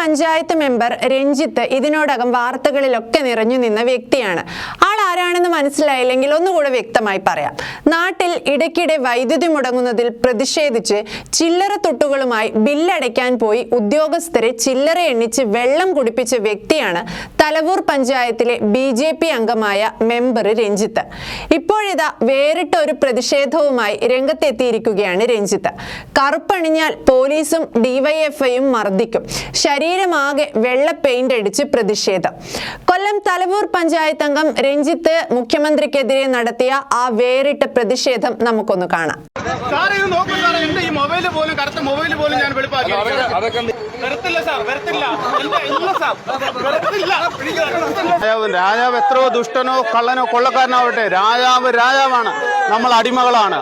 Panchayat member Ranjith ഇതിനോടകം വാർത്തകളിലൊക്കെ നിറഞ്ഞു നിന്ന വ്യക്തിയാണ്. ആൾ ആരാണെന്ന് മനസ്സിലായില്ലെങ്കിൽ ഒന്നുകൂടെ വ്യക്തമായി പറയാം. നാട്ടിൽ ഇടയ്ക്കിടെ വൈദ്യുതി മുടങ്ങുന്നതിൽ പ്രതിഷേധിച്ച് ചില്ലറ തൊട്ടുകളുമായി ബില്ലടയ്ക്കാൻ പോയി ഉദ്യോഗസ്ഥരെ ചില്ലറ എണ്ണിച്ച് വെള്ളം കുടിപ്പിച്ച വ്യക്തിയാണ് തലവൂർ പഞ്ചായത്തിലെ ബി ജെ പി അംഗമായ മെമ്പർ രഞ്ജിത്ത്. ഇപ്പോഴിതാ വേറിട്ട ഒരു പ്രതിഷേധവുമായി രംഗത്തെത്തിയിരിക്കുകയാണ് രഞ്ജിത്ത്. കറുപ്പണിഞ്ഞാൽ പോലീസും ഡിവൈഎഫ്ഐയും മർദ്ദിക്കും. ശരീരമാകെ വെള്ള പെയിന്റ് അടിച്ച് പ്രതിഷേധം. കൊല്ലം തലവൂർ പഞ്ചായത്ത് അംഗം രഞ്ജിത്ത് മുഖ്യമന്ത്രിക്കെതിരെ നടത്തിയ ആ വേറിട്ട പ്രതിഷേധം നമുക്കൊന്ന് കാണാം. രാജാവ് രാജാവ് എത്രയോ ദുഷ്ടനോ കള്ളനോ കൊള്ളക്കാരനാവട്ടെ രാജാവ് രാജാവാണ്. നമ്മൾ അടിമകളാണ്.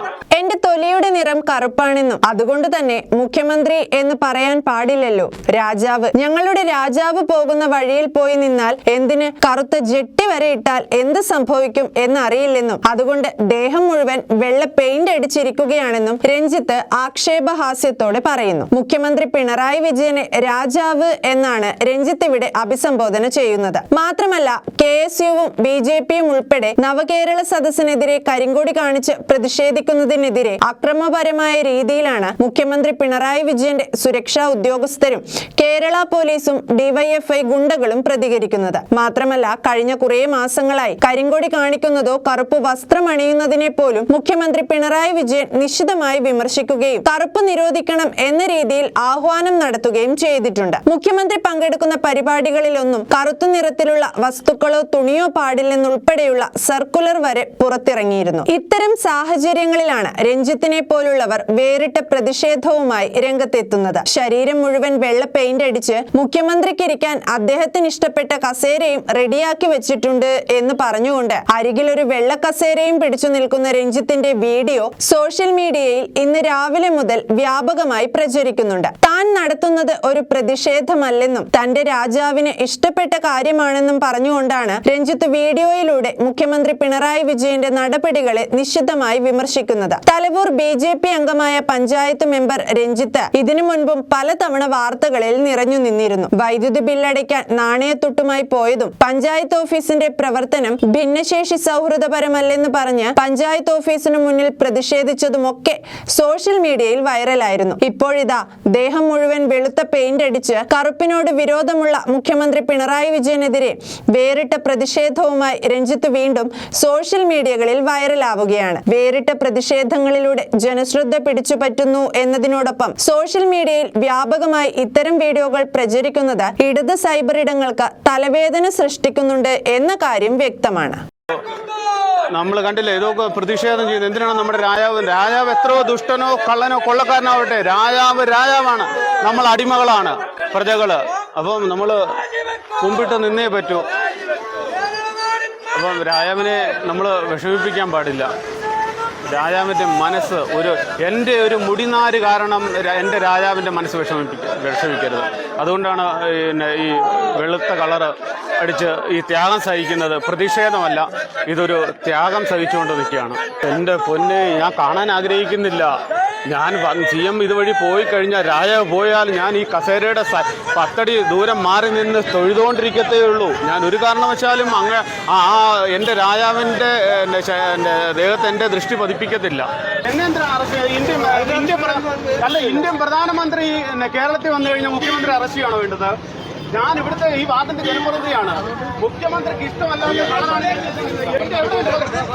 തൊലിയുടെ നിറം കറുപ്പാണെന്നും അതുകൊണ്ട് തന്നെ മുഖ്യമന്ത്രി എന്ന് പറയാൻ പാടില്ലല്ലോ. രാജാവ്. ഞങ്ങളുടെ രാജാവ് പോകുന്ന വഴിയിൽ പോയി നിന്നാൽ എന്തിന് കറുത്ത ജെട്ടി വരെ ഇട്ടാൽ എന്ത് സംഭവിക്കും എന്നറിയില്ലെന്നും അതുകൊണ്ട് ദേഹം മുഴുവൻ വെള്ള പെയിന്റ് അടിച്ചിരിക്കുകയാണെന്നും രഞ്ജിത്ത് ആക്ഷേപഹാസ്യത്തോടെ പറയുന്നു. മുഖ്യമന്ത്രി പിണറായി വിജയനെ രാജാവ് എന്നാണ് രഞ്ജിത്ത് ഇവിടെ അഭിസംബോധന ചെയ്യുന്നത്. മാത്രമല്ല കെ എസ് യുവും ബി ജെ പിയും ഉൾപ്പെടെ നവകേരള സദസ്സിനെതിരെ കരിങ്കോടി കാണിച്ച് പ്രതിഷേധിക്കുന്നതിനെതിരെ അക്രമപരമായ രീതിയിലാണ് മുഖ്യമന്ത്രി പിണറായി വിജയന്റെ സുരക്ഷാ ഉദ്യോഗസ്ഥരും കേരള പോലീസും ഡിവൈഎഫ്ഐ ഗുണ്ടകളും പ്രതികരിക്കുന്നത്. മാത്രമല്ല കഴിഞ്ഞ കുറേ മാസങ്ങളായി കരിങ്കൊടി കാണിക്കുന്നതോ കറുപ്പ് വസ്ത്രമണിയുന്നതിനെ പോലും മുഖ്യമന്ത്രി പിണറായി വിജയൻ നിശിതമായി വിമർശിക്കുകയും കറുപ്പ് നിരോധിക്കണം എന്ന രീതിയിൽ ആഹ്വാനം നടത്തുകയും ചെയ്തിട്ടുണ്ട്. മുഖ്യമന്ത്രി പങ്കെടുക്കുന്ന പരിപാടികളിലൊന്നും കറുത്ത നിറത്തിലുള്ള വസ്തുക്കളോ തുണിയോ പാടില്ലെന്നുൾപ്പെടെയുള്ള സർക്കുലർ വരെ പുറത്തിറങ്ങിയിരുന്നു. ഇത്തരം സാഹചര്യങ്ങളിലാണ് രഞ്ജിത്തിനെ പോലുള്ളവർ വേറിട്ട പ്രതിഷേധവുമായി രംഗത്തെത്തുന്നത്. ശരീരം മുഴുവൻ വെള്ള പെയിന്റ് അടിച്ച് മുഖ്യമന്ത്രിക്കിരിക്കാൻ അദ്ദേഹത്തിന് ഇഷ്ടപ്പെട്ട കസേരയും റെഡിയാക്കി വെച്ചിട്ടുണ്ട് എന്ന് പറഞ്ഞുകൊണ്ട് അരികിൽ ഒരു വെള്ള കസേരയും പിടിച്ചു നിൽക്കുന്ന രഞ്ജിത്തിന്റെ വീഡിയോ സോഷ്യൽ മീഡിയയിൽ ഇന്ന് രാവിലെ മുതൽ വ്യാപകമായി പ്രചരിക്കുന്നുണ്ട്. താൻ നടത്തുന്നത് ഒരു പ്രതിഷേധമല്ലെന്നും തന്റെ രാജാവിന് ഇഷ്ടപ്പെട്ട കാര്യമാണെന്നും പറഞ്ഞുകൊണ്ടാണ് രഞ്ജിത്ത് വീഡിയോയിലൂടെ മുഖ്യമന്ത്രി പിണറായി വിജയന്റെ നടപടികളെ നിശിതമായി വിമർശിക്കുന്നത്. തലവൂർ ബി ജെ പി അംഗമായ പഞ്ചായത്ത് മെമ്പർ രഞ്ജിത്ത് ഇതിനു മുൻപും പലതവണ വാർത്തകളിൽ നിറഞ്ഞു നിന്നിരുന്നു. വൈദ്യുതി ബില്ലടയ്ക്കാൻ നാണയത്തൊട്ടുമായി പോയതും പഞ്ചായത്ത് ഓഫീസിന്റെ പ്രവർത്തനം ഭിന്നശേഷി സൗഹൃദപരമല്ലെന്ന് പറഞ്ഞ് പഞ്ചായത്ത് ഓഫീസിന് മുന്നിൽ പ്രതിഷേധിച്ചതുമൊക്കെ സോഷ്യൽ മീഡിയയിൽ വൈറലായിരുന്നു. ഇപ്പോഴിതാ ദേഹം മുഴുവൻ വെളുത്ത പെയിന്റ് അടിച്ച് കറുപ്പിനോട് വിരോധമുള്ള മുഖ്യമന്ത്രി പിണറായി വിജയനെതിരെ വേറിട്ട പ്രതിഷേധവുമായി രഞ്ജിത്ത് വീണ്ടും സോഷ്യൽ മീഡിയകളിൽ വൈറലാവുകയാണ്. വേറിട്ട പ്രതിഷേധങ്ങളിലൂടെ ജനശ്രദ്ധ പിടിച്ചുപറ്റുന്നു എന്നതിനോടൊപ്പം സോഷ്യൽ മീഡിയയിൽ വ്യാപകമായി ഇത്തരം വീഡിയോകൾ പ്രചരിക്കുന്നത് ഇടത് സൈബർ ഇടങ്ങൾക്ക് തലവേദന സൃഷ്ടിക്കുന്നുണ്ട് എന്ന കാര്യം വ്യക്തമാണ്. നമ്മൾ കണ്ടില്ലേ ഇതൊക്കെ പ്രതിഷേധം ചെയ്യുന്നത് എന്തിനാണ് നമ്മുടെ രാജാവ്? രാജാവ് എത്രയോ ദുഷ്ടനോ കള്ളനോ കൊള്ളക്കാരനാവട്ടെ. രാജാവ് രാജാവാണ്. നമ്മൾ അടിമകളാണ് പ്രജകൾ. അപ്പം നമ്മൾ മുമ്പിട്ട് നിന്നേ പറ്റൂ. അപ്പം രാജാവിനെ നമ്മൾ വിഷമിപ്പിക്കാൻ പാടില്ല. രാജാവിന്റെ മനസ്സ് ഒരു എന്റെ ഒരു മുടിനാര് കാരണം എന്റെ രാജാവിന്റെ മനസ്സ് വിഷമിപ്പിക്ക വിഷമിക്കരുത്. അതുകൊണ്ടാണ് പിന്നെ ഈ വെളുത്ത കളറ് അടിച്ച് ഈ ത്യാഗം സഹിക്കുന്നത് പ്രതിഷേധമല്ല ഇതൊരു ത്യാഗം സഹിച്ചുകൊണ്ട് നിൽക്കുകയാണ്. എന്റെ പൊന്നെ ഞാൻ കാണാൻ ആഗ്രഹിക്കുന്നില്ല. ഞാൻ സി എം ഇതുവഴി പോയി കഴിഞ്ഞാൽ രാജാവ് പോയാൽ ഞാൻ ഈ കസേരയുടെ പത്തടി ദൂരം മാറി നിന്ന് തൊഴുതുകൊണ്ടിരിക്കത്തേ ഉള്ളൂ. ഞാൻ ഒരു കാരണവശാലും അങ്ങ് ആ എന്റെ രാജാവിന്റെ എന്റെ ദേഹത്ത് എന്റെ ദൃഷ്ടി പതിപ്പിക്കത്തില്ല. അല്ല ഇന്ത്യൻ പ്രധാനമന്ത്രി കേരളത്തിൽ വന്നു കഴിഞ്ഞാൽ മുഖ്യമന്ത്രി അറസ്റ്റ് ചെയ്യണോ വേണ്ടത്? ഞാൻ ഇവിടുത്തെ ഈ വാദത്തിന്റെ ജനപ്രതിനിധിയാണ്. മുഖ്യമന്ത്രിക്ക് ഇഷ്ടമല്ലാത്ത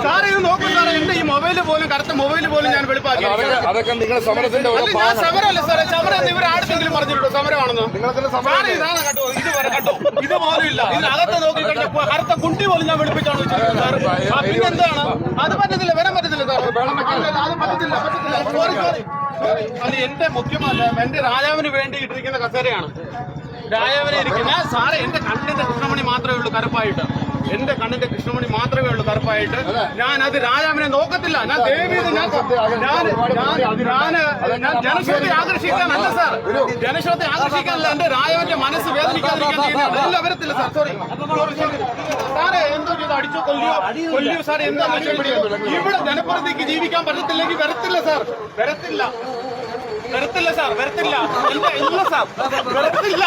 സാർ ഇത് നോക്കൂ സാർ എന്റെ ഈ മൊബൈൽ പോലും കറുത്ത മൊബൈൽ പോലും ഞാൻ വെളുപ്പാക്കി. അതൊക്കെ നിങ്ങൾ സമരത്തിന്റെ ഞാൻ സമരമല്ല സാറേ സമരം ഇവർ ആർക്കെങ്കിലും പറഞ്ഞിട്ടുണ്ടോ? സമരമാണെന്ന്? സാറേ ഇതാണ് കേട്ടോ ഇത് വരെ കേട്ടോ. ഇത് പോലും ഇല്ല. ഇതിനകത്ത് നോക്കി കഴിഞ്ഞാൽ കറുത്ത കുണ്ടി പോലും ഞാൻ വെളുപ്പിച്ചാണ് വെച്ചിരിക്കുന്നത് സാർ പിന്നെന്താണ് അത് പറ്റത്തില്ല വരാൻ പറ്റത്തില്ല സാർ അത് പറ്റത്തില്ല പറ്റത്തില്ല. സോറി സോറി അത് എന്റെ മുഖ്യമല്ല എന്റെ രാജാവിന് വേണ്ടി ഇട്ടിരിക്കുന്ന കസേരയാണ്. രാജാവിനെ ഇരിക്കുന്ന സാറേ എന്റെ കണ്ണിന്റെ കൃഷ്ണമണി മാത്രമേ ഉള്ളൂ കറുപ്പായിട്ട്. എന്റെ കണ്ണിന്റെ കൃഷ്ണമണി മാത്രമേ ഉള്ളൂ കറുപ്പായിട്ട്. ഞാൻ അത് രാജാവിനെ നോക്കത്തില്ല. ഞാൻ ദേവിയത് ഞാൻ ഞാൻ ജനശ്രദ്ധ ആകർഷിക്കാനല്ല സാർ. ജനശ്രദ്ധ ആകർഷിക്കാനല്ല എന്റെ രാജാവിന്റെ മനസ്സ് വേദനിക്കാതിരിക്കാൻ വരത്തില്ല സാർ. സോറി സാറേ എന്തോ ചെയ്ത്? അടിച്ചോ കൊല്ലിയോ? കൊല്ലിയോ സാറേ? എന്താ ഇവിടെ ജനപ്രതിക്ക് ജീവിക്കാൻ പറ്റത്തില്ലെങ്കിൽ വരത്തില്ല സാർ. വരത്തില്ല. വരത്തില്ല സാർ വരത്തില്ല. ഇല്ല ഇല്ല സാർ വരത്തില്ല.